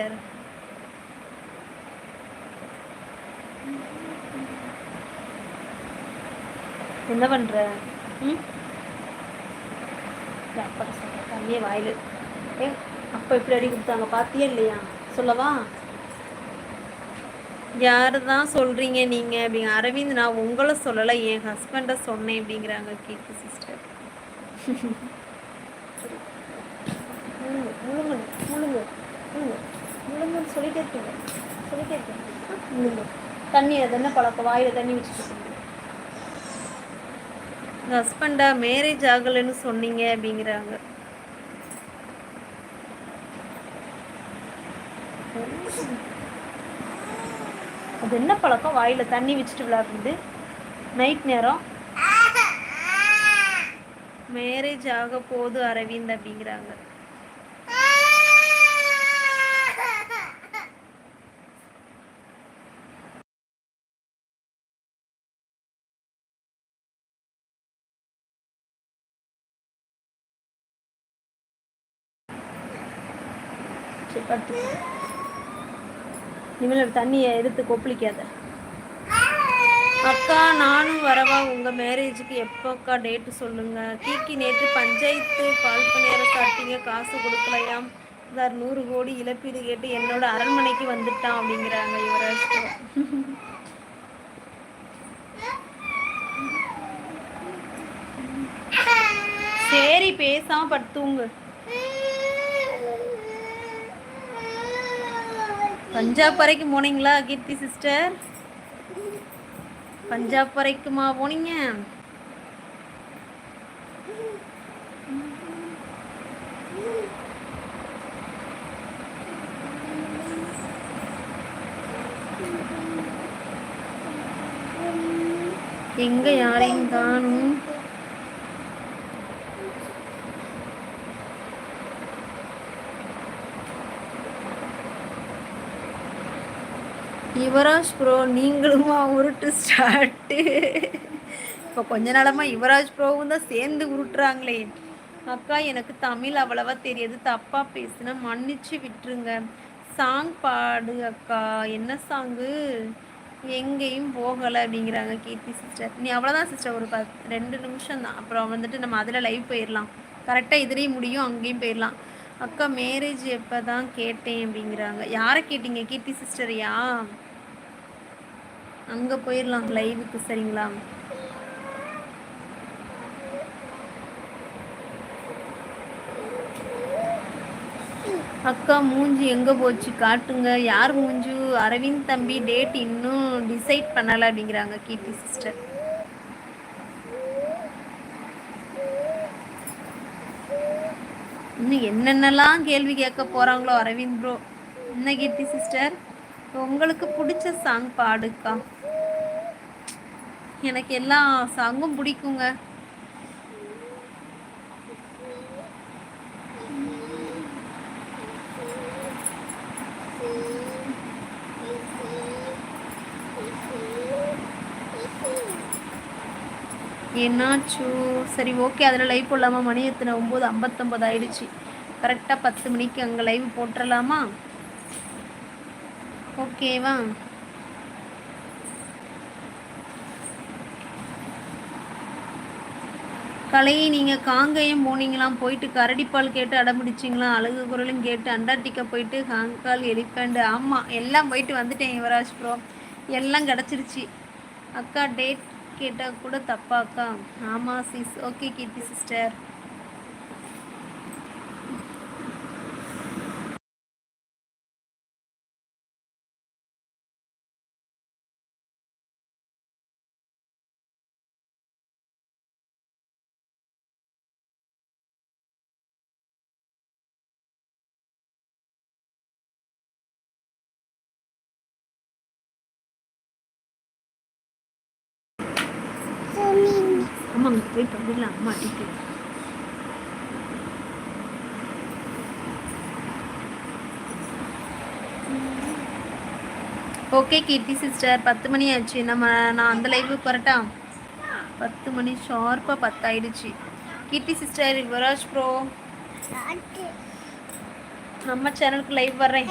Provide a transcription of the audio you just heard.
Sister என்ன பண்ற? ம்? அப்பா தண்ணியே வாயில். ஏ அப்ப இப்படி அடி கொடுத்தாங்க பார்த்தியா இல்லையா? சொல்லவா? யாரு தான் சொல்கிறீங்க நீங்கள் அப்படிங்க அரவிந்த் நான் உங்களை சொல்லலை என் ஹஸ்பண்டை சொன்னேன் அப்படிங்கிறாங்க கீர்த்தி சிஸ்டர் சொல்லிட்டே இருக்கீங்க. சொல்லிட்டே இருக்கீங்க. முழுங்கு தண்ணி அது என்ன பழக்கம்? வாயில் தண்ணி வச்சுட்டு ஹஸ்பண்டா மேரேஜ் ஆகலைன்னு சொன்னீங்க அப்படிங்கிறாங்க. அது என்ன பழக்கம்? வாயில தண்ணி வச்சுட்டு விளையாடுறது? நைட் நேரம்? மேரேஜ் ஆக போது அரவிந்த் அப்படிங்கிறாங்க. இனிமேல் தண்ணியை எடுத்து கொப்பளிக்காத. அக்கா நானும் வரவா உங்கள் மேரேஜுக்கு எப்போக்கா டேட்டு சொல்லுங்கள் கீக்கி நேற்று பஞ்சாயத்து பால் பணியாரம் சாப்பிட்டீங்க காசு கொடுக்கலையாம். சார் நூறு கோடி இழப்பீடு கேட்டு என்னோட அரண்மனைக்கு வந்துட்டான் அப்படிங்கிறாங்க யுவராஜ் சரி பேசாம படுத்துங்க பஞ்சாப் வரைக்கும் போனீங்களா கீர்த்தி சிஸ்டர் பஞ்சாப் வரைக்குமா போனீங்க? எங்க யாரையும் காணும். யுவராஜ் ப்ரோ நீங்களுமா உருட்டு ஸ்டார்ட்டு. இப்போ கொஞ்ச நாளமாக யுவராஜ் ப்ரோவும் தான் சேர்ந்து உருட்டுறாங்களே. அக்கா எனக்கு தமிழ் அவ்வளவா தெரியாது. தப்பாக பேசுனா மன்னிச்சு விட்டுருங்க. சாங் பாடு அக்கா. என்ன சாங்கு? எங்கேயும் போகலை அப்படிங்கிறாங்க கீர்த்தி சிஸ்டர் நீ அவ்வளோதான் சிஸ்டர் ஒரு பத் ரெண்டு நிமிஷம் தான். அப்புறம் வந்துட்டு நம்ம அதில் லைவ் போயிடலாம் கரெக்டாக இதுலேயும் முடியும் அங்கேயும் போயிடலாம் அக்கா மேரேஜ் எப்போ தான் கேட்டேன் அப்படிங்கிறாங்க. யாரை கேட்டீங்க? கீர்த்தி சிஸ்டரையா அங்கே போயிடலாம் லைவுக்கு சரிங்களா? அக்கா மூஞ்சி எங்கே போச்சு? காட்டுங்க. யார் மூஞ்சு? அரவிந்த் தம்பி டேட் இன்னும் டிசைட் பண்ணலை அப்படிங்கிறாங்க கீர்த்தி சிஸ்டர் இன்னும் என்னென்னலாம் கேள்வி கேட்க போகிறாங்களோ அரவிந்த் ப்ரோ என்ன கீர்த்தி சிஸ்டர் உங்களுக்கு பிடிச்ச சாங் பாடுக்கா. எனக்கு எல்லா சாங்கும் பிடிக்குங்க. என்னாச்சு? சரி ஓகே அதில் லைவ் போடலாமா? மணி எத்தனை? ஒம்பது ஐம்பத்தொம்பது ஆயிடுச்சு. கரெக்டாக பத்து மணிக்கு அங்கே லைவ் போட்டுடலாமா ஓகேவா கலையை நீங்கள் காங்கேயம் போனீங்களாம் போயிட்டு கரடிப்பால் கேட்டு அடம்பிடிச்சிங்களாம் அழகு குரலும் கேட்டு அண்டார்டிக்கா போயிட்டு ஹாங்கால் எலிஃபண்ட் ஆமாம் எல்லாம் போயிட்டு வந்துட்டேன் யுவராஜ் ப்ரோ. எல்லாம் கிடச்சிருச்சு. அக்கா டேட் கேட்டால் கூட தப்பா அக்கா ஆமாம் சிஸ் ஓகே கீர்த்தி சிஸ்டர் அங்கே போய் பண்ணிடலாம் அம்மா அடிக்கிறேன் ஓகே கீர்த்தி சிஸ்டர் பத்து மணி ஆச்சு. நம்ம நான் அந்த லைவுக்கு வரட்டா? பத்து மணி ஷார்ப்பாக பத்தாயிடுச்சு. கீர்த்தி சிஸ்டர் யுவராஜ் ப்ரோ நம்ம சேனலுக்கு லைவ் வர்றேன்.